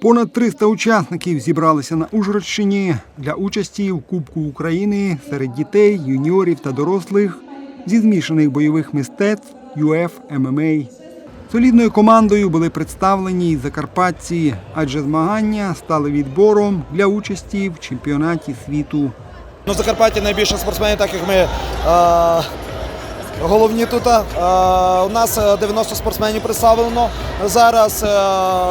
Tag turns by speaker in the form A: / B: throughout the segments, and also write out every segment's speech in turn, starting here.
A: Понад 300 учасників зібралися на Ужгородщині для участі в Кубку України серед дітей, юніорів та дорослих зі змішаних бойових мистецтв ЮФ ММА. Солідною командою були представлені й закарпатці, адже змагання стали відбором для участі в чемпіонаті світу.
B: Ну, в найбільше спортсменів, так як ми е, головні тут. Е, у нас е, 90 спортсменів представлено. Зараз е,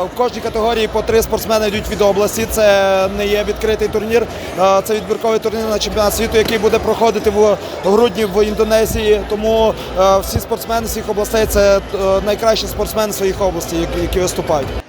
B: в кожній категорії по три спортсмени йдуть від області. Це не є відкритий турнір. Е, це відбірковий турнір на чемпіонат світу, який буде проходити в грудні в Індонезії. Тому е, всі спортсмени всіх областей це е, найкращі спортсмени своїх областей, які, які виступають.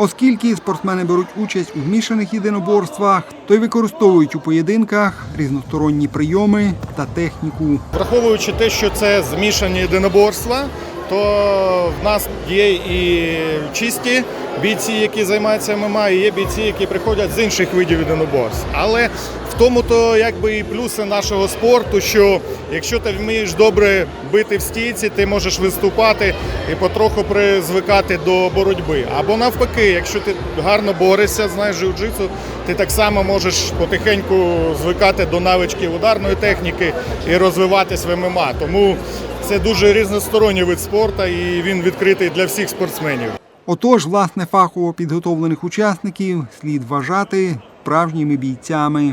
A: Оскільки спортсмени беруть участь у змішаних єдиноборствах, то й використовують у поєдинках різносторонні прийоми та техніку.
C: Враховуючи те, що це змішані єдиноборства, то в нас є і чисті бійці, які займаються ММА, і є бійці, які приходять з інших видів єдиноборств. Але тому то якби і плюси нашого спорту, що якщо ти вмієш добре бити в стійці, ти можеш виступати і потроху призвикати до боротьби. Або навпаки, якщо ти гарно борешся, знаєш джиу-джитсу, ти так само можеш потихеньку звикати до навички ударної техніки і розвиватись в ММА. Тому це дуже різносторонній вид спорту і він відкритий для всіх спортсменів.
A: Отож, власне, фахово підготовлених учасників слід вважати справжніми бійцями.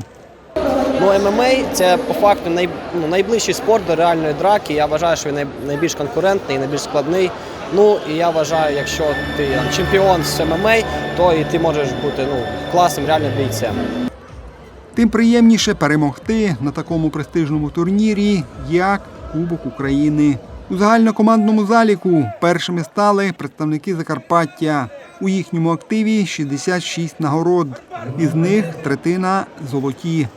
D: Ну, ММА це по факту най, ну, найближчий спорт до реальної драки. Я вважаю, що він найбільш конкурентний, найбільш складний. Ну і я вважаю, якщо ти чемпіон з ММА, то і ти можеш бути ну, класним реальним бійцем.
A: Тим приємніше перемогти на такому престижному турнірі, як Кубок України. У загальнокомандному заліку першими стали представники Закарпаття. У їхньому активі 66 нагород, із них третина золоті.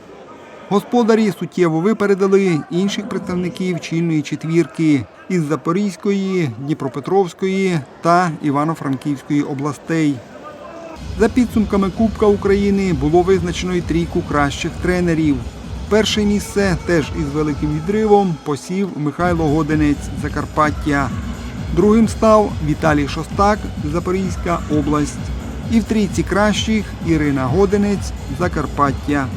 A: Господарі суттєво випередили інших представників чільної четвірки із Запорізької, Дніпропетровської та Івано-Франківської областей. За підсумками Кубка України було визначено й трійку кращих тренерів. Перше місце теж із великим відривом посів Михайло Годенець Закарпаття. Другим став Віталій Шостак Запорізька область. І в трійці кращих Ірина Годенець Закарпаття.